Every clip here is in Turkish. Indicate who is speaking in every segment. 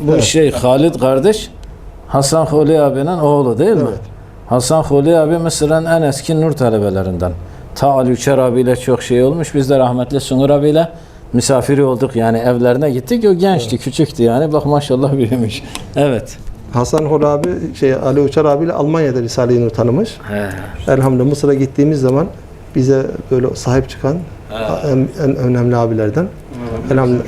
Speaker 1: bu şey Halid kardeş Hasan Huli abinin oğlu değil mi?
Speaker 2: Evet.
Speaker 1: Hasan Huli abi Mısır'ın en eski nur talebelerinden. Ta Ali Uçer abiyle çok şey olmuş. Biz de rahmetli Sungur abiyle misafiri olduk. Yani evlerine gittik. O gençti, küçüktü yani. Bak maşallah büyümüş. Evet.
Speaker 2: Hasan Hol abi, şey Ali Uçar abiyle Almanya'da Risale-i Nur tanımış.
Speaker 1: He.
Speaker 2: Elhamdülillah Mısır'a gittiğimiz zaman bize böyle sahip çıkan en, en önemli abilerden. Elhamdülillah.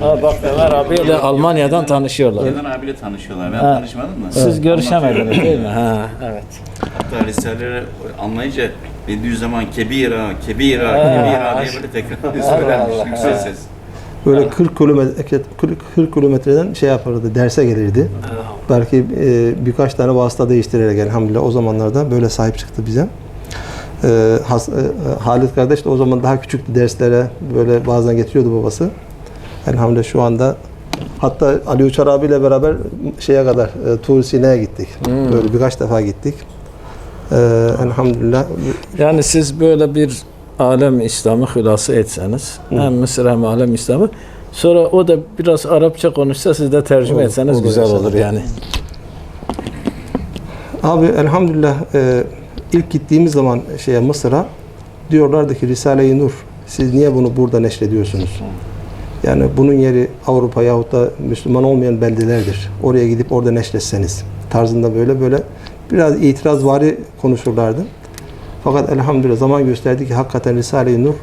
Speaker 1: Ha, bak Ömer abiyle Almanya'dan tanışıyorlar.
Speaker 3: Kenan abiyle tanışıyorlar. Ben
Speaker 1: Ha.
Speaker 3: tanışmadım mı?
Speaker 1: Siz görüşemediniz değil mi? Ha, evet.
Speaker 3: Hatta Risaleleri anlayınca dediği zaman kebira, kebira,
Speaker 1: Ha.
Speaker 3: kebira diye böyle tekrar söylermiş
Speaker 1: Allah.
Speaker 3: yüksek ses.
Speaker 2: Böyle 40 kilometre 40, 40 kilometreden şey yapardı, derse gelirdi. Belki e, birkaç tane vasıta değiştirerek elhamdülillah o zamanlarda böyle sahip çıktı bize. E, Has, e, Halit kardeş de o zaman daha küçüktü derslere böyle bazen getiriyordu babası. Elhamdülillah şu anda hatta Ali Uçar abiyle beraber şeye kadar e, Tur Sina'ya gittik. Böyle birkaç defa gittik. E, elhamdülillah
Speaker 1: Yani siz böyle bir alem İslam'ı hülası etseniz, hem Mısır hem alem İslam'ı, sonra o da biraz Arapça konuşsa siz de tercüme
Speaker 2: Olur,
Speaker 1: etseniz
Speaker 2: olur
Speaker 1: güzel olur yani.
Speaker 2: Abi elhamdülillah e, ilk gittiğimiz zaman şeye Mısır'a diyorlardı ki Risale-i Nur siz niye bunu burada neşrediyorsunuz? Yani bunun yeri Avrupa yahut da Müslüman olmayan beldelerdir. Oraya gidip orada neşretseniz tarzında böyle böyle biraz itirazvari konuşurlardı. Fakat elhamdülillah zaman gösterdi ki hakikaten Risale-i Nur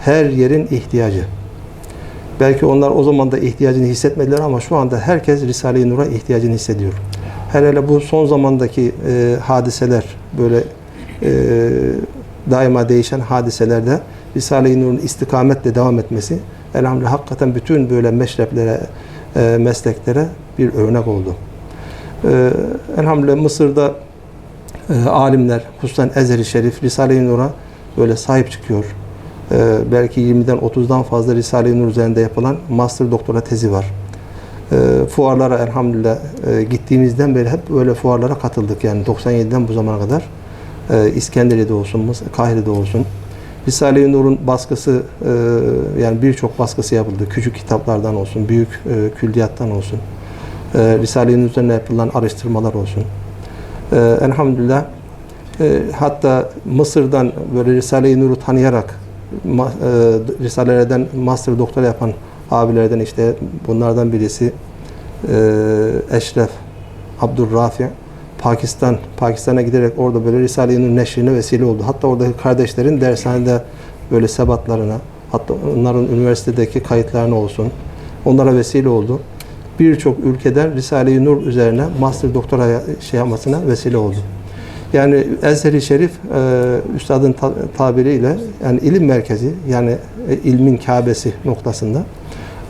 Speaker 2: her yerin ihtiyacı. Belki onlar o zaman da ihtiyacını hissetmediler ama şu anda herkes Risale-i Nur'a ihtiyacını hissediyor. Hele hele bu son zamandaki e, hadiseler böyle e, daima değişen hadiselerde Risale-i Nur'un istikametle devam etmesi elhamdülillah hakikaten bütün böyle meşreplere, e, mesleklere bir örnek oldu. E, elhamdülillah Mısır'da e, alimler, hususen Ezheri Şerif, Risale-i Nur'a böyle sahip çıkıyor. E, belki 20'den 30'dan fazla Risale-i Nur üzerinde yapılan master doktora tezi var. E, fuarlara elhamdülillah e, gittiğimizden beri hep böyle fuarlara katıldık. Yani 97'den bu zamana kadar. E, İskenderiye'de olsun, Kahire'de olsun. Risale-i Nur'un baskısı e, yani birçok baskısı yapıldı. Küçük kitaplardan olsun, büyük e, külliyattan olsun. E, Risale-i Nur üzerine yapılan araştırmalar olsun. E, elhamdülillah e, hatta Mısır'dan böyle Risale-i Nur'u tanıyarak ma, e, Risalelerden master doktora yapan abilerden işte bunlardan birisi e, Eşref Abdurrafi Pakistan Pakistan'a giderek orada böyle Risale-i Nur neşrine vesile oldu. Hatta oradaki kardeşlerin dershanede böyle sebatlarına hatta onların üniversitedeki kayıtlarına olsun onlara vesile oldu. Birçok ülkeden Risale-i Nur üzerine master doktora şey yapmasına vesile oldu. Yani Ezheri Şerif e, üstadın ta- tabiriyle yani ilim merkezi yani e, ilmin Kabe'si noktasında.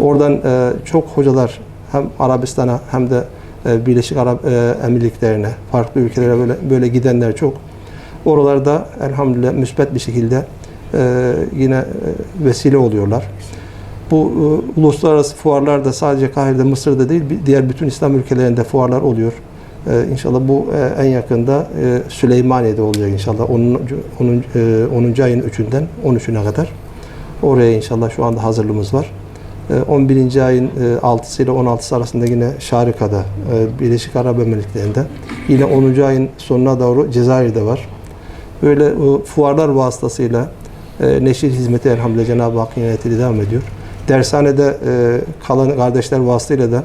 Speaker 2: Oradan e, çok hocalar hem Arabistan'a hem de Birleşik Arap e, Emirliklerine, farklı ülkelere böyle böyle gidenler çok. Oralarda elhamdülillah müsbet bir şekilde e, yine e, vesile oluyorlar. Bu e, uluslararası fuarlar da sadece Kahire'de, Mısır'da değil, diğer bütün İslam ülkelerinde fuarlar oluyor. E, inşallah bu e, en yakında e, Süleymaniye'de olacak inşallah. 10. 10. e, 10. ayın 3'ünden 13'üne kadar. Oraya inşallah şu anda hazırlığımız var. E, 11. ayın e, 6'sı ile 16'sı arasında yine Şarika'da, e, Birleşik Arap Emirlikleri'nde. Yine 10. ayın sonuna doğru Cezayir'de var. Böyle e, fuarlar vasıtasıyla e, neşir hizmeti elhamdülillah Cenab-ı Hakk'ın yönetiliği devam ediyor. Dershanede e, kalan kardeşler vasıtayla da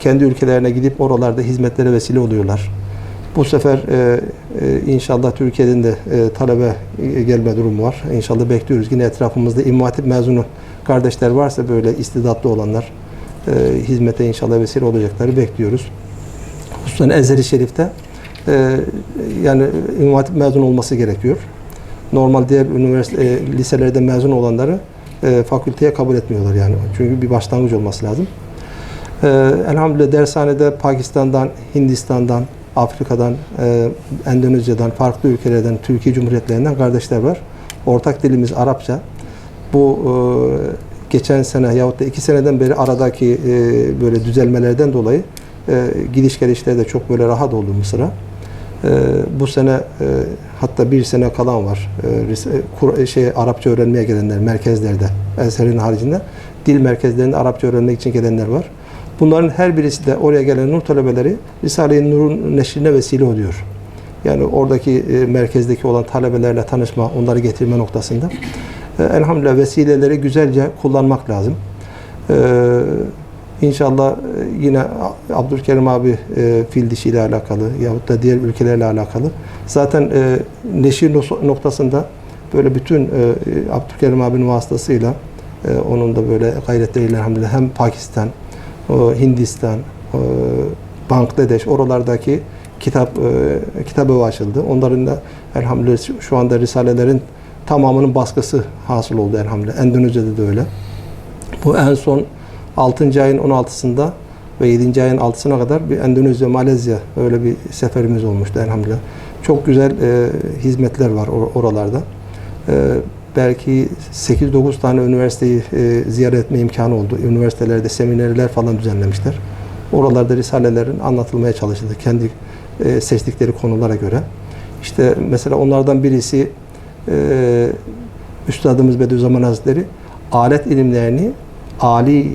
Speaker 2: kendi ülkelerine gidip oralarda hizmetlere vesile oluyorlar. Bu sefer e, e, inşallah Türkiye'den de e, talebe e, gelme durumu var. İnşallah bekliyoruz. Yine etrafımızda İmam mezunu kardeşler varsa böyle istidatlı olanlar e, hizmete inşallah vesile olacakları bekliyoruz. Hususen Ezheri Şerif'te e, yani Hatip mezun olması gerekiyor. Normal diğer üniversite e, liselerde mezun olanları e, fakülteye kabul etmiyorlar yani. Çünkü bir başlangıç olması lazım. E, elhamdülillah dershanede Pakistan'dan, Hindistan'dan, Afrika'dan, e, Endonezya'dan, farklı ülkelerden, Türkiye Cumhuriyetlerinden kardeşler var. Ortak dilimiz Arapça. Bu e, geçen sene yahut da iki seneden beri aradaki e, böyle düzelmelerden dolayı e, gidiş gelişleri de çok böyle rahat oldu Mısır'a. E, bu sene e, hatta bir sene kalan var. E, e, Kur- şey Arapça öğrenmeye gelenler merkezlerde, Ezher'in haricinde dil merkezlerinde Arapça öğrenmek için gelenler var. Bunların her birisi de oraya gelen Nur talebeleri Risale-i Nur'un neşrine vesile oluyor. Yani oradaki e, merkezdeki olan talebelerle tanışma, onları getirme noktasında. E, elhamdülillah vesileleri güzelce kullanmak lazım. E, İnşallah e, yine Abdülkerim abi e, fil dişi ile alakalı yahut da diğer ülkelerle alakalı. Zaten neşir noktasında böyle bütün e, Abdülkerim abinin vasıtasıyla onun da böyle gayretleriyle elhamdülillah hem Pakistan, Hindistan, e, Bangladeş oralardaki kitap e, kitap evi açıldı. Onların da elhamdülillah şu anda risalelerin tamamının baskısı hasıl oldu elhamdülillah. Endonezya'da da öyle. Bu en son 6. ayın 16'sında ve 7. ayın 6'sına kadar bir Endonezya, Malezya öyle bir seferimiz olmuştu elhamdülillah. Çok güzel e, hizmetler var or- oralarda. E, belki 8-9 tane üniversiteyi e, ziyaret etme imkanı oldu. Üniversitelerde seminerler falan düzenlemişler. Oralarda risalelerin anlatılmaya çalışıldı kendi e, seçtikleri konulara göre. İşte mesela onlardan birisi e, Üstadımız Bediüzzaman Hazretleri alet ilimlerini ali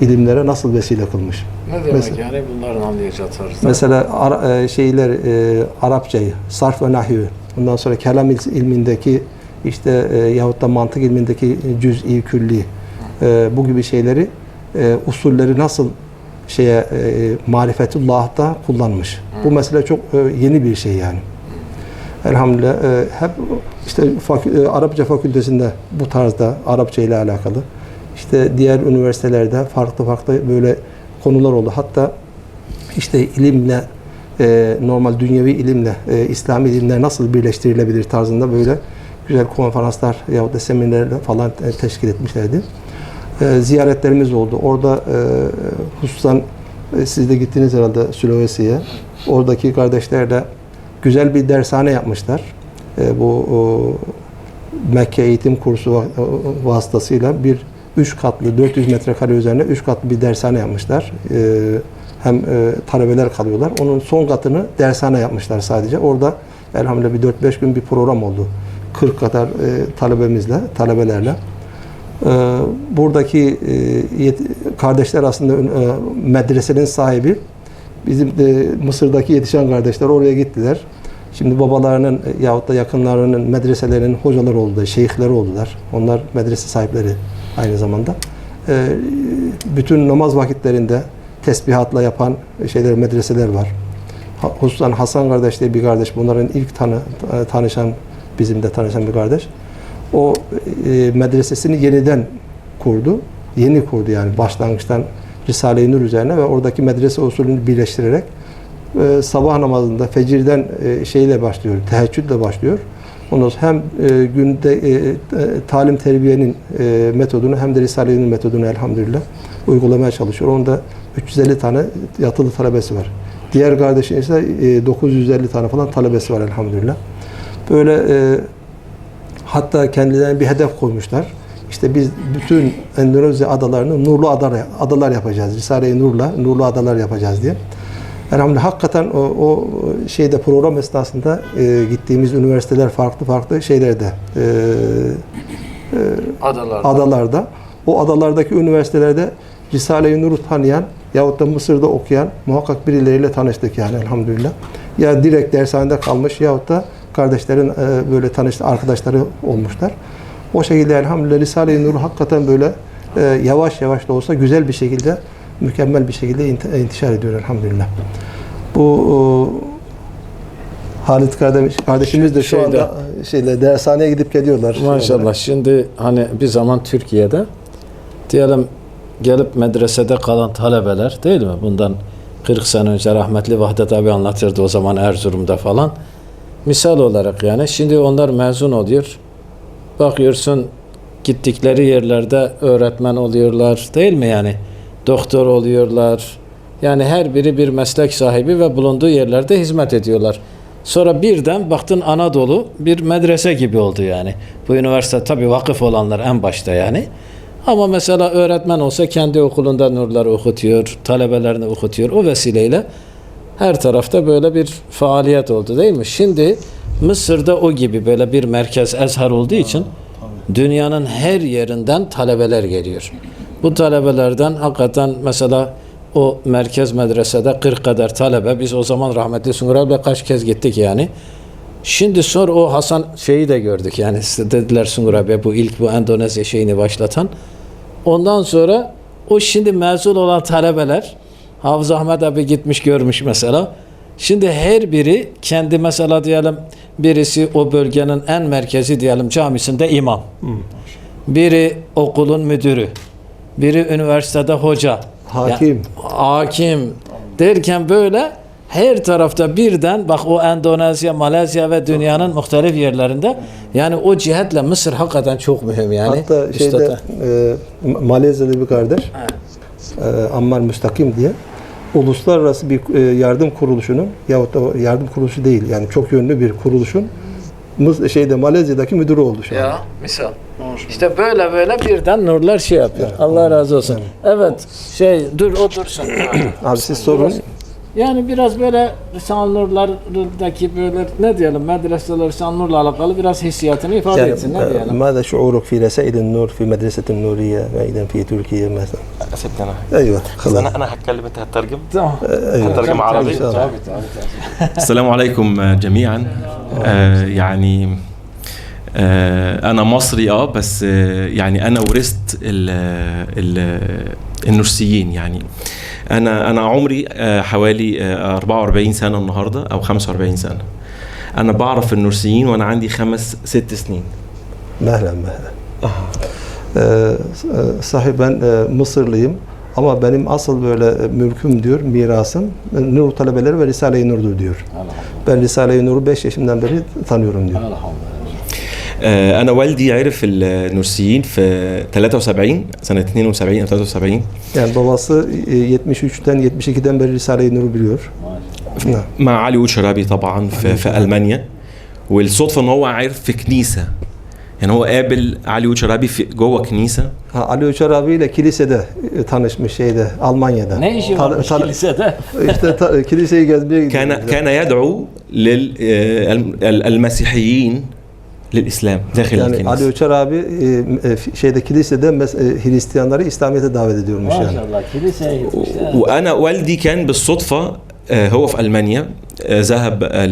Speaker 2: ilimlere nasıl vesile kılmış.
Speaker 1: Ne demek
Speaker 2: Mesela-
Speaker 1: yani bunların anlayacağı tarzda?
Speaker 2: Mesela Ara- e, şeyler e, Arapçayı, sarf ve nahü, ondan sonra kelam il- ilmindeki işte e, yahut da mantık ilmindeki cüz'i, külli e, bu gibi şeyleri e, usulleri nasıl şeye e, marifetullah'ta kullanmış. Bu mesele çok e, yeni bir şey yani. Elhamdülillah e, hep işte fakü- e, Arapça fakültesinde bu tarzda Arapça ile alakalı. İşte diğer üniversitelerde farklı farklı böyle konular oldu. Hatta işte ilimle e, normal dünyevi ilimle e, İslami ilimler nasıl birleştirilebilir tarzında böyle güzel konferanslar yahut da seminerler falan teşkil etmişlerdi. E, ziyaretlerimiz oldu. Orada e, hususan e, siz de gittiniz herhalde Süleyesi'ye. Oradaki kardeşler de güzel bir dershane yapmışlar. E, bu o, Mekke eğitim kursu va- vasıtasıyla bir üç katlı 400 metrekare üzerine üç katlı bir dershane yapmışlar. E, hem e, talebeler kalıyorlar. Onun son katını dershane yapmışlar sadece. Orada elhamdülillah bir 4-5 gün bir program oldu. 40 kadar e, talebemizle, talebelerle. E, buradaki e, kardeşler aslında e, medresenin sahibi. Bizim de Mısır'daki yetişen kardeşler oraya gittiler. Şimdi babalarının e, yahut da yakınlarının medreselerinin hocaları oldu, şeyhleri oldular. Onlar medrese sahipleri aynı zamanda. E, bütün namaz vakitlerinde tesbihatla yapan şeyler, medreseler var. Hususan Hasan kardeş diye bir kardeş, bunların ilk tanı, e, tanışan, bizim de tanışan bir kardeş. O e, medresesini yeniden kurdu. Yeni kurdu yani başlangıçtan Risale-i Nur üzerine ve oradaki medrese usulünü birleştirerek e, sabah namazında fecirden e, şeyle başlıyor, teheccüdle başlıyor. Ondan sonra hem e, günde e, e, talim terbiyenin e, metodunu hem de Risale-i Nur metodunu elhamdülillah uygulamaya çalışıyor. Onda 350 tane yatılı talebesi var. Diğer kardeşin ise e, 950 tane falan talebesi var elhamdülillah. Böyle e, hatta kendilerine bir hedef koymuşlar. İşte biz bütün Endonezya adalarını nurlu adalar, adalar yapacağız. Risale-i Nur'la nurlu adalar yapacağız diye. Elhamdülillah hakikaten o, o şeyde program esnasında e, gittiğimiz üniversiteler farklı farklı şeylerde e,
Speaker 1: Adalarda.
Speaker 2: adalarda o adalardaki üniversitelerde Risale-i Nur'u tanıyan yahut da Mısır'da okuyan muhakkak birileriyle tanıştık yani elhamdülillah. Ya direkt dershanede kalmış yahut da kardeşlerin e, böyle tanıştı arkadaşları olmuşlar. O şekilde elhamdülillah Risale-i Nur hakikaten böyle e, yavaş yavaş da olsa güzel bir şekilde mükemmel bir şekilde int- intişar ediyor elhamdülillah. Bu o, Halit kardeş, kardeşimiz de şu
Speaker 1: Şeyde-
Speaker 2: anda şeyle dershaneye gidip geliyorlar.
Speaker 1: Maşallah. Şimdi hani bir zaman Türkiye'de diyelim gelip medresede kalan talebeler değil mi? Bundan 40 sene önce rahmetli Vahdet abi anlatırdı o zaman Erzurum'da falan. Misal olarak yani şimdi onlar mezun oluyor. Bakıyorsun gittikleri yerlerde öğretmen oluyorlar değil mi yani? Doktor oluyorlar. Yani her biri bir meslek sahibi ve bulunduğu yerlerde hizmet ediyorlar. Sonra birden baktın Anadolu bir medrese gibi oldu yani. Bu üniversite tabii vakıf olanlar en başta yani. Ama mesela öğretmen olsa kendi okulunda nurları okutuyor, talebelerini okutuyor. O vesileyle her tarafta böyle bir faaliyet oldu değil mi? Şimdi Mısır'da o gibi böyle bir merkez Ezhar olduğu için dünyanın her yerinden talebeler geliyor. Bu talebelerden hakikaten mesela o merkez medresede 40 kadar talebe biz o zaman rahmetli Sungur abi kaç kez gittik yani. Şimdi sonra o Hasan şeyi de gördük yani dediler Sungur abi bu ilk bu Endonezya şeyini başlatan. Ondan sonra o şimdi mezun olan talebeler Hafız Ahmet abi gitmiş görmüş mesela. Şimdi her biri kendi mesela diyelim birisi o bölgenin en merkezi diyelim camisinde imam. Biri okulun müdürü. Biri üniversitede hoca.
Speaker 2: Hakim.
Speaker 1: Ya- hakim derken böyle her tarafta birden bak o Endonezya, Malezya ve dünyanın muhtelif yerlerinde yani o cihetle Mısır hakikaten çok mühim yani.
Speaker 2: Hatta şeyde e, Malezya'da bir kardeş e, Ammar Müstakim diye uluslararası bir e, yardım kuruluşunun yahut da yardım kuruluşu değil yani çok yönlü bir kuruluşun Mıs- şeyde Malezya'daki müdürü oldu şu an.
Speaker 1: Ya misal. İşte böyle böyle birden nurlar şey yapıyor. Allah razı olsun. Evet. Şey dur o dursun.
Speaker 2: Abi siz sorun.
Speaker 1: Yani biraz böyle Risale-i Nurlar'daki böyle ne diyelim medreseler Nur'la alakalı biraz hissiyatını ifade
Speaker 2: يعني
Speaker 1: etsin. Ne
Speaker 2: آه،
Speaker 1: diyelim?
Speaker 2: ماذا شعورك في رسائل النور في مدرسة النورية وأيضا في تركيا مثلا
Speaker 4: سيبني أنا
Speaker 2: أيوة
Speaker 4: خلاص أنا أنا هتكلم أنت هتترجم
Speaker 1: Tamam.
Speaker 2: أيوة
Speaker 4: هترجم عربي.
Speaker 1: Tabii, tabii, tabii.
Speaker 4: السلام عليكم جميعا آه يعني آه أنا مصري آه بس آه يعني أنا ورثت ال ال النرسيين يعني أنا أنا عمري آه حوالي آه 44 سنه النهارده أو 45 سنه أنا بعرف النرسيين وأنا عندي خمس ست سنين
Speaker 2: mehlen. Ee, e, sahi ben e, Mısırlıyım ama benim asıl böyle e, mülküm diyor, mirasım e, Nur talebeleri ve Risale-i Nur'dur diyor. Ben Risale-i Nur'u 5 yaşımdan beri tanıyorum diyor.
Speaker 4: آه آه، أنا والدي عرف النورسيين في 73 سنة 72 أو 73
Speaker 2: يعني باباسي 73'ten 72'den beri Risale-i Nur'u biliyor.
Speaker 4: مع علي وشرابي طبعا في, في ألمانيا. والصدفة إن هو عرف في كنيسة. يعني هو قابل علي وشرابي في جوه
Speaker 2: كنيسة. علي وشرابي
Speaker 1: لا كنيسة
Speaker 2: ده
Speaker 1: تانش
Speaker 2: مش
Speaker 1: ده.
Speaker 2: المانيا ده كنيسة ده. كنيسة
Speaker 4: كان كان يدعو للمسيحيين آه، للإسلام داخل
Speaker 2: يعني الكنيسة.
Speaker 4: يعني
Speaker 2: علي شرابي شيء ده كنيسة ده بس هريستيان داري إسلامية دعوة ده ما
Speaker 1: شاء الله كنيسة
Speaker 4: وأنا والدي كان بالصدفة آه، هو في ألمانيا آه، ذهب آه،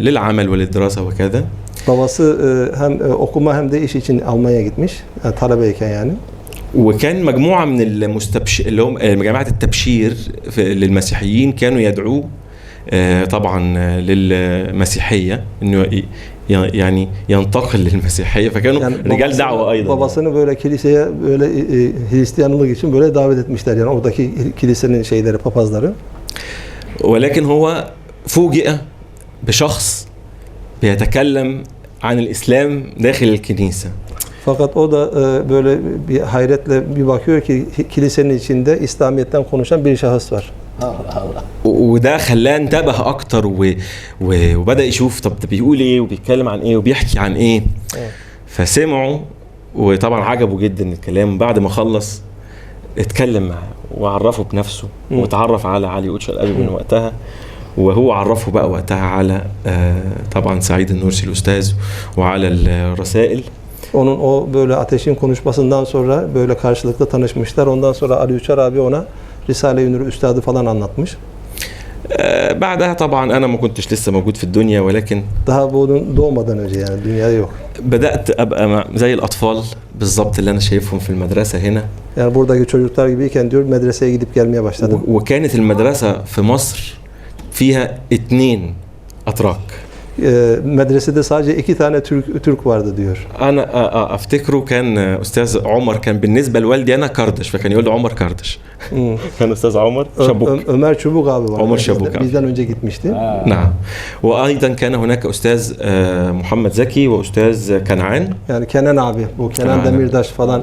Speaker 4: للعمل وللدراسة وكذا.
Speaker 2: babası hem okuma hem de iş için Almanya gitmiş. Yani talebeyken yani.
Speaker 4: وكان مجموعة من المستبش اللي هم جماعة التبشير للمسيحيين كانوا يدعوه طبعا للمسيحية إنه ي- ي- يعني ينتقل للمسيحيه فكانوا
Speaker 2: Yani
Speaker 4: رجال
Speaker 2: babası-
Speaker 4: دعوه ايضا
Speaker 2: Babasını böyle kiliseye böyle e, e, Hristiyanlık için böyle davet etmişler yani oradaki kilisenin şeyleri, papazları.
Speaker 4: ولكن هو فوجئ بشخص بيتكلم عن الاسلام داخل الكنيسه
Speaker 2: Fakat o da e, böyle bir hayretle bir bakıyor ki kilisenin içinde İslamiyet'ten konuşan bir şahıs var.
Speaker 4: وده خلاه انتبه أكتر و... و... وبدأ يشوف طب ده بيقول إيه وبيتكلم عن إيه وبيحكي عن إيه. فسمعوا وطبعا عجبه جدا الكلام. بعد ما خلص اتكلم معاه وعرفه بنفسه
Speaker 2: مم.
Speaker 4: وتعرف على علي اوتشا الابي من وقتها. وهو عرفه بقى وقتها على آه، طبعا سعيد النورسي الأستاذ وعلى الرسائل.
Speaker 2: Onun o böyle ateşin konuşmasından sonra böyle karşılıklı tanışmışlar. Ondan sonra Ali Uçar abi ona رسالة ينور استاذه فلان anlatmış.
Speaker 4: أه، بعدها طبعا أنا ما كنتش لسه موجود في الدنيا ولكن
Speaker 2: ده دومدان önce yani dünya yok.
Speaker 4: بدأت أبقى زي الأطفال بالظبط اللي أنا شايفهم في المدرسة هنا.
Speaker 2: Yani buradaki çocuklar gibiyken diyor medreseye gidip gelmeye başladım.
Speaker 4: وكانت المدرسة في مصر فيها اثنين أتراك.
Speaker 2: Ee, medresede sadece iki tane Türk Türk vardı diyor.
Speaker 4: أنا أ- أ- أفتكره كان أستاذ عمر كان بالنسبة لوالدي أنا كردش فكان يقول لي عمر كردش
Speaker 2: Hı.
Speaker 4: كان أستاذ عمر
Speaker 2: Ö-
Speaker 4: شابوك
Speaker 2: Ö- Ömer Çubuk abi var.
Speaker 4: Ömer
Speaker 2: Bizden-
Speaker 4: Çubuk abi.
Speaker 2: Bizden önce gitmişti.
Speaker 4: نعم وأيضا كان هناك أستاذ آه، محمد زكي وأستاذ كنعان
Speaker 2: Yani Kenan abi. Bu Kenan
Speaker 4: Kenan.
Speaker 2: Demirtaş falan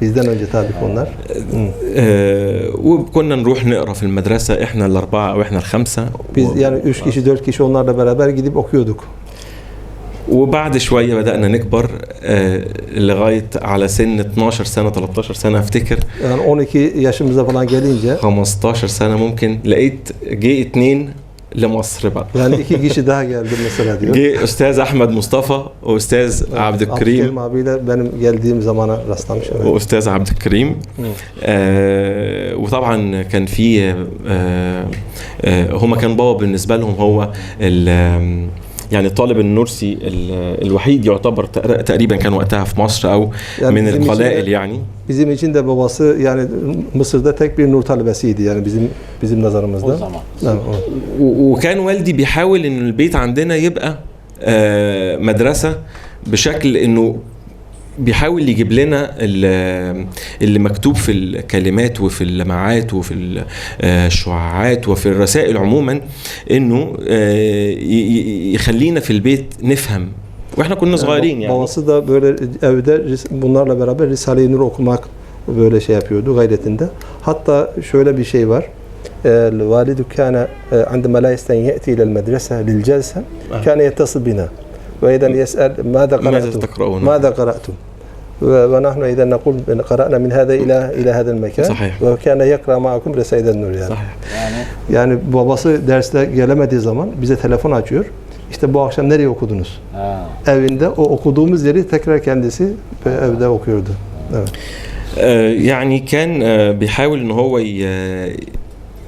Speaker 2: bizden önce tabii onlar.
Speaker 4: وكنا نروح نقرا في المدرسة إحنا الأربعة أو إحنا الخمسة
Speaker 2: Biz yani üç kişi dört kişi onlarla beraber gidip okuyorduk.
Speaker 4: وبعد شوية بدأنا نكبر آه، لغاية على سن 12 سنة 13 سنة أفتكر
Speaker 2: Yani 12 yaşımıza falan gelince
Speaker 4: 15 سنة ممكن لقيت جه اتنين لمصر بقى.
Speaker 2: يعني كي جيش ده بالمسألة دي
Speaker 4: جي أستاذ أحمد مصطفى وأستاذ عبد الكريم. وأستاذ عبد الكريم. آه وطبعا كان في آه آه هما كان بابا بالنسبة لهم هو يعني الطالب النورسي ال- الوحيد يعتبر تقر- تقريبا كان وقتها في مصر أو
Speaker 2: يعني
Speaker 4: من القلائل يعني
Speaker 2: Bizim için de babası yani Mısır'da tek bir nur talebesiydi yani bizim bizim nazarımızda.
Speaker 1: O zaman.
Speaker 2: Evet, evet.
Speaker 4: و- وكان والدي بيحاول إن البيت عندنا يبقى آه، مدرسة بشكل إنه بيحاول يجيب لنا ال- اللي مكتوب في الكلمات وفي اللمعات وفي آه، الشعاعات وفي الرسائل عموما إنه آه، يخلينا في البيت نفهم وإحنا كنا صغيرين يعني
Speaker 2: Babası da böyle evde bunlarla beraber Risale-i Nur okumak böyle şey yapıyordu gayretinde. Hatta şöyle bir şey var. الوالد كان عندما لا يستطيع يأتي إلى المدرسة للجلسة كان يتصل بنا وإذا يسأل ماذا
Speaker 4: ماذا
Speaker 2: قرأتم
Speaker 4: تقرؤون
Speaker 2: ماذا قرأتم و- ونحن إذا نقول إن قرأنا من هذا إلى إلى هذا المكان
Speaker 4: صحيح.
Speaker 2: وكان يقرأ معكم رسائل النور yani.
Speaker 4: صحيح
Speaker 1: Yani
Speaker 2: Yani babası derste gelemediği zaman bize telefon açıyor. İşte bu akşam nereye okudunuz?
Speaker 1: ha.
Speaker 2: Evinde o okuduğumuz yeri tekrar kendisi e, evde okuyordu. Evet.
Speaker 4: آه، يعني كان آه، بيحاول ان هو ي-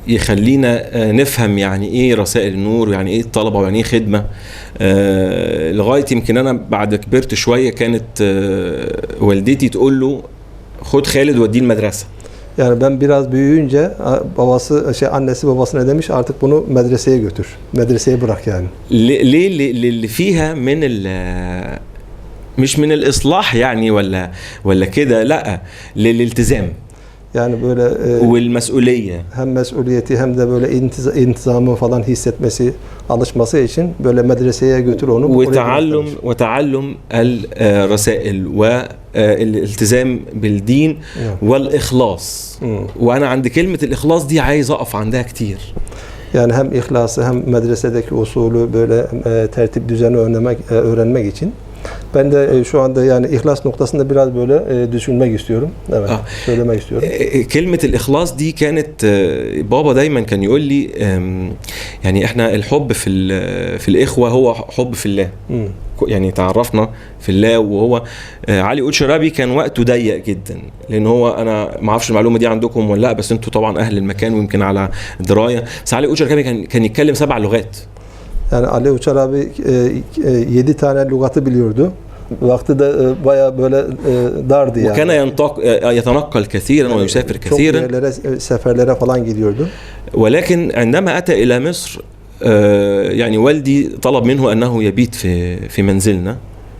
Speaker 4: يخلينا آه، نفهم يعني إيه رسائل النور ويعني إيه الطلبة ويعني إيه خدمة آه، لغاية يمكن أنا بعد كبرت شوية كانت آه، والدتي تقول له خد خالد وديه المدرسة
Speaker 2: Yani ben biraz büyüyünce babası şey annesi babasına demiş artık bunu medreseye götür. Medreseye bırak yani.
Speaker 4: ليه ليه اللي اللي فيها من ال مش من الإصلاح يعني ولا ولا كده لا للالتزام
Speaker 2: Yani böyle e,
Speaker 4: والمسؤوليه
Speaker 2: hem mesuliyeti hem de böyle intiza, intizamı falan hissetmesi, alışması için böyle medreseye götür onu. oraya
Speaker 4: وتعلم
Speaker 2: demiş.
Speaker 4: وتعلم الرسائل والالتزام بالدين
Speaker 2: نعم.
Speaker 4: والاخلاص
Speaker 2: مم.
Speaker 4: وأنا عند كلمه الاخلاص دي عايز اقف عندها كتير
Speaker 2: Yani hem ihlası hem medresedeki usulü böyle e, tertip düzeni öğrenmek, e, öğrenmek için. Ben de e, şu anda yani ihlas noktasında biraz böyle e, düşünmek istiyorum. Evet,
Speaker 4: Ah.
Speaker 2: söylemek istiyorum.
Speaker 4: كلمة الإخلاص دي كانت بابا دايما كان يقول لي يعني إحنا الحب في في الإخوة هو حب في الله. يعني تعرفنا في الله وهو آه، علي قول شرابي كان وقته ضيق جدا لأن هو أنا ما أعرفش المعلومه دي عندكم ولا لا بس أنتوا طبعا أهل المكان ويمكن على درايه بس علي قول شرابي كان كان يتكلم سبع لغات
Speaker 2: Yani Ali Uçar abi e, e, 7 tane lügatı biliyordu. Vakti de e, baya böyle e, dardı yani.
Speaker 4: وكان ينطق آه، يتنقل كثيرا ويسافر
Speaker 2: Çok
Speaker 4: كثيرا
Speaker 2: yerlere, e, seferlere falan gidiyordu.
Speaker 4: ولكن عندما اتى إلى مصر آه، يعني والدي طلب منه انه يبيت في في منزلنا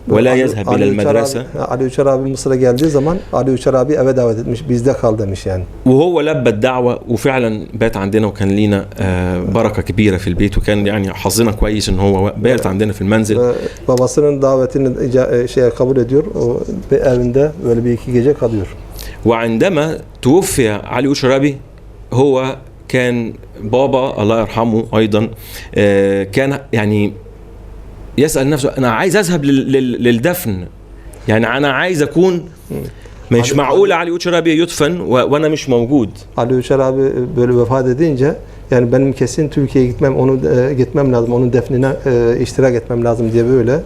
Speaker 4: ولا
Speaker 2: Ali-
Speaker 4: يذهب
Speaker 2: Ali
Speaker 4: الى
Speaker 2: Uçar
Speaker 4: المدرسه
Speaker 2: Abi, Ali Uçar abi Mısır'a geldiği zaman Ali Uçar abi eve davet etmiş. Bizde kal demiş yani.
Speaker 4: وهو لبى الدعوة وفعلا بات عندنا وكان لينا آه، بركة كبيرة في البيت وكان يعني حظنا كويس ان هو بات عندنا في المنزل
Speaker 2: Ve babasının davetini ica- e, şeye kabul ediyor. O bir evinde böyle bir iki gece kalıyor.
Speaker 4: وعندما توفي علي شرابي هو كان بابا الله يرحمه ايضا آه، كان يعني يسأل نفسه أنا عايز أذهب لل- لل- للدفن يعني أنا عايز أكون مش
Speaker 2: علي-
Speaker 4: معقول علي شرابي يدفن وأنا مش موجود
Speaker 2: Ali Uçar abi böyle vefat edince yani benim kesin Türkiye'ye gitmem, onu e, gitmem lazım, onun defnine e, iştirak etmem lazım diye böyle.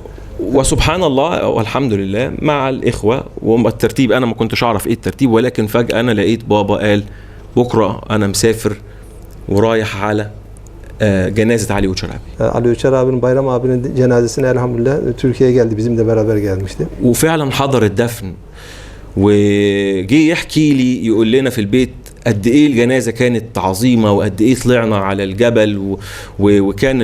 Speaker 4: وسبحان الله والحمد لله مع الإخوة والترتيب أنا ما كنتش أعرف إيه الترتيب ولكن فجأة أنا لقيت بابا قال بكرة أنا مسافر ورايح على آه، جنازة علي وشرابي
Speaker 2: E, Ali Uçar abinin, Bayram abinin cenazesine elhamdülillah e, Türkiye'ye geldi. Bizim de beraber gelmişti.
Speaker 4: وفعلا حضر الدفن وجي يحكي لي يقول لنا في البيت قد إيه الجنازة كانت عظيمة وقد إيه طلعنا على الجبل و و وكان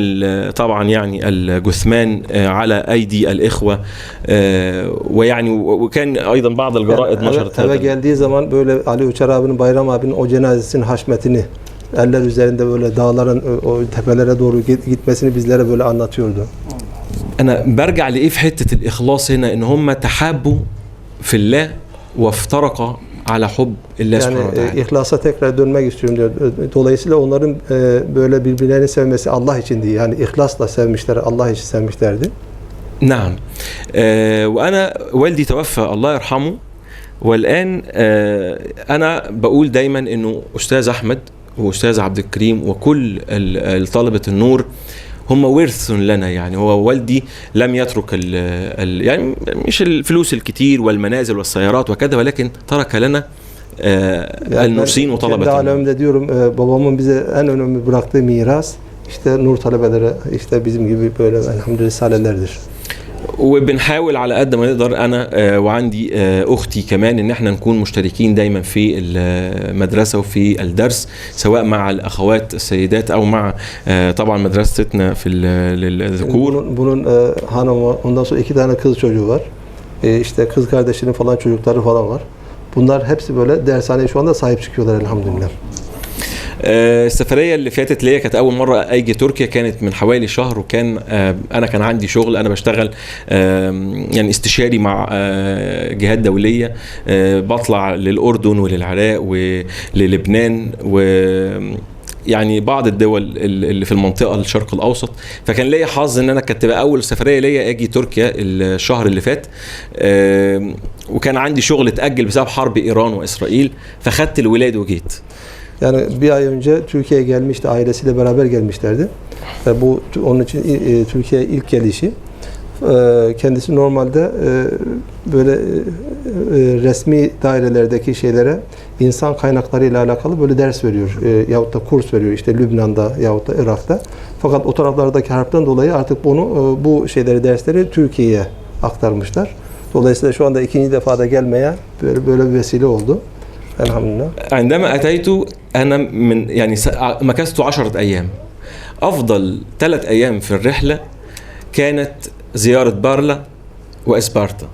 Speaker 4: طبعا يعني الجثمان آه، على أيدي الإخوة آه، ويعني وكان أيضا بعض الجرائد نشرت هذا
Speaker 2: geldiği zaman böyle Ali Uçar abinin, Bayram abinin o cenazesinin haşmetini eller üzerinde böyle dağların o, o tepelere doğru git- gitmesini bizlere böyle anlatıyordu.
Speaker 4: انا برجع لايه في حته الاخلاص هنا ان هم تحابوا في الله وافترقا على حب الله
Speaker 2: Yani
Speaker 4: سبحانه
Speaker 2: e,
Speaker 4: وتعالى
Speaker 2: ihlasa tekrar dönmek istiyorum diyor. E, Dolayısıyla onların e, böyle birbirlerini sevmesi Allah için değil. Yani ihlasla sevmişler, Allah için sevmişlerdi.
Speaker 4: نعم آه وانا والدي توفى الله يرحمه والان آه انا بقول دايما انه استاذ احمد وأستاذ عبد الكريم وكل طلبه النور هم ورث لنا يعني هو والدي لم يترك ال ال يعني مش الفلوس الكتير والمنازل والسيارات وكذا ولكن ترك لنا آه
Speaker 2: Yani
Speaker 4: النورسين
Speaker 2: وطلبة
Speaker 4: النور.
Speaker 2: diyorum babamın bize en önemli bıraktığı miras işte nur talebeleri işte bizim gibi böyle elhamdülillah risalelerdir.
Speaker 4: وبنحاول على قد ما نقدر أنا آه، وعندي آه، أختي كمان ان إحنا نكون مشتركين دايما في المدرسة وفي الدرس سواء مع الاخوات السيدات أو مع آه، طبعا مدرستنا في ال- للذكور
Speaker 2: Bunun, e, hanımı ondan sonra iki tane kız çocuğu var. E, işte kız kardeşinin falan çocukları falan var. Bunlar hepsi böyle dershaneye şu anda sahip çıkıyorlar elhamdülillah.
Speaker 4: آه، السفرية اللي فاتت ليا كانت أول مرة أجي تركيا كانت من حوالي شهر وكان آه، أنا كان عندي شغل أنا بشتغل يعني استشاري مع آه، جهات دولية بطلع للأردن وللعراق وللبنان و يعني بعض الدول اللي في المنطقة الشرق الأوسط. فكان ليا حظ إن أنا كانت تبقى أول سفرية ليا أجي türkiye الشهر اللي فات وكان عندي شغل اتأجل بسبب حرب إيران وإسرائيل فخدت الولاد وجيت.
Speaker 2: Yani bir ay önce Türkiye'ye gelmişti, ailesiyle beraber gelmişlerdi. Ve bu onun için e, Türkiye'ye ilk gelişi. E, Kendisi normalde e, böyle e, e, resmi dairelerdeki şeylere insan kaynakları ile alakalı böyle ders veriyor. E, Yahut da kurs veriyor işte Lübnan'da yahut da Irak'ta. Fakat o taraflardaki harpten dolayı artık bunu e, bu şeyleri dersleri Türkiye'ye aktarmışlar. Dolayısıyla şu anda ikinci defa da gelmeye böyle böyle bir vesile oldu. Elhamdülillah.
Speaker 4: عندما أتيت أنا من يعني مكثت عشرة أيام. أفضل ثلاث أيام في الرحلة كانت زيارة بارلا وإسبارتا.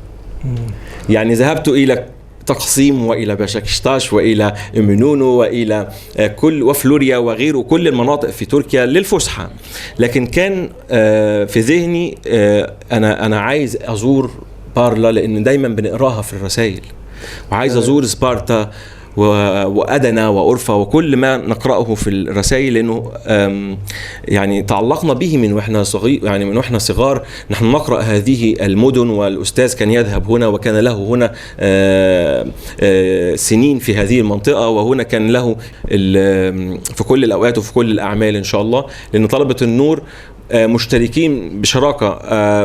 Speaker 4: يعني ذهبت إلى تقسيم وإلى بشكشتاش وإلى منونو وإلى آه، كل وفلوريا وغيره كل المناطق في تركيا للفسحة. لكن كان آه، في ذهني آه، أنا أنا عايز أزور بارلا لأن دايما بنقراها في الرسائل. وعايز أزور سبارتا وأدنا وأورفا وكل ما نقرأه في الرسائل لأنه يعني تعلقنا به من وإحنا صغير يعني من وإحنا صغار. نحن نقرأ هذه المدن والأستاذ كان يذهب هنا وكان له هنا سنين في هذه المنطقة وهنا كان له في كل الأوقات وفي كل الأعمال إن شاء الله. لأن طلبة النور مشتركين بشراكة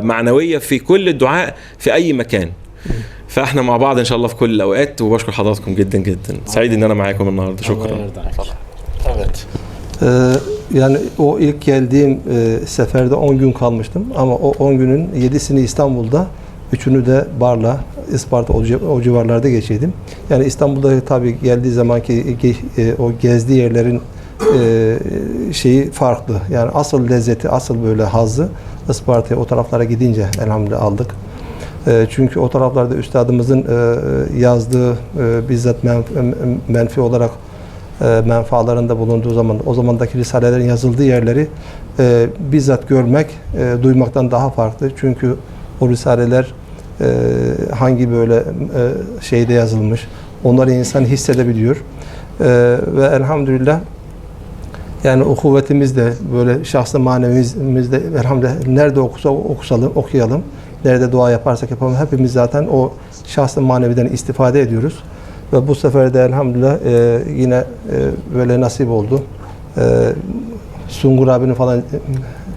Speaker 4: معنوية في كل الدعاء في أي مكان. فاحنا مع بعض ان شاء الله في كل الاوقات وبشكر حضراتكم جدا جدا سعيد ان انا معاكم النهارده شكرا
Speaker 1: Evet.
Speaker 2: Ee, yani o ilk geldiğim e, seferde 10 gün kalmıştım ama o 10 günün 7'sini İstanbul'da, 3'ünü de Barla, Isparta o, civ- o civarlarda geçirdim. Yani İstanbul'da tabii geldiği zamanki ge- e, o gezdiği yerlerin e, şeyi farklı. Yani asıl lezzeti, asıl böyle hazzı Isparta'ya o taraflara gidince elhamdülillah aldık. E, Çünkü o taraflarda üstadımızın e, yazdığı e, bizzat menf- menfi olarak e, menfaalarında bulunduğu zaman o zamandaki risalelerin yazıldığı yerleri e, bizzat görmek e, duymaktan daha farklı. Çünkü o risaleler e, hangi böyle e, şeyde yazılmış onları insan hissedebiliyor. E, ve elhamdülillah yani o kuvvetimiz de böyle şahsı manevimiz de elhamdülillah nerede okusa okusalım, okuyalım. Nerede dua yaparsak yapalım. Hepimiz zaten o şahsı maneviden istifade ediyoruz. Ve bu sefer de elhamdülillah e, yine e, böyle nasip oldu. E, Sungur abinin falan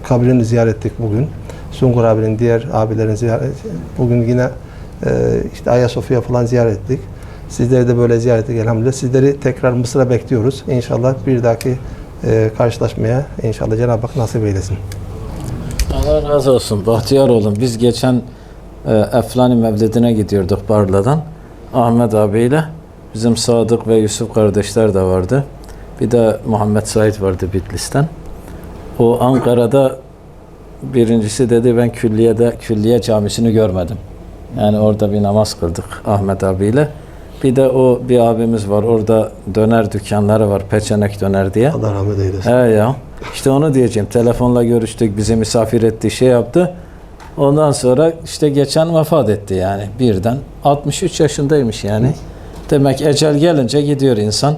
Speaker 2: kabrini ziyaret ettik bugün. Sungur abinin diğer abilerin ziyaret bugün yine e, işte Ayasofya falan ziyaret ettik. Sizleri de böyle ziyaret ettik elhamdülillah. Sizleri tekrar Mısır'a bekliyoruz. İnşallah bir dahaki e, karşılaşmaya inşallah Cenab-ı Hak nasip eylesin.
Speaker 1: Allah razı olsun. Bahtiyar olun. Biz geçen e, Eflani Mevlidine gidiyorduk Barla'dan. Ahmet abiyle. Bizim Sadık ve Yusuf kardeşler de vardı. Bir de Muhammed Said vardı Bitlis'ten. O Ankara'da birincisi dedi ben külliyede külliye camisini görmedim. Yani orada bir namaz kıldık Ahmet abiyle. Bir de o bir abimiz var orada döner dükkanları var Peçenek döner diye.
Speaker 2: Allah rahmet eylesin.
Speaker 1: He ya. İşte onu diyeceğim. Telefonla görüştük. Bizi misafir etti, şey yaptı. Ondan sonra işte geçen vefat etti yani birden. 63 yaşındaymış yani. Demek ecel gelince gidiyor insan.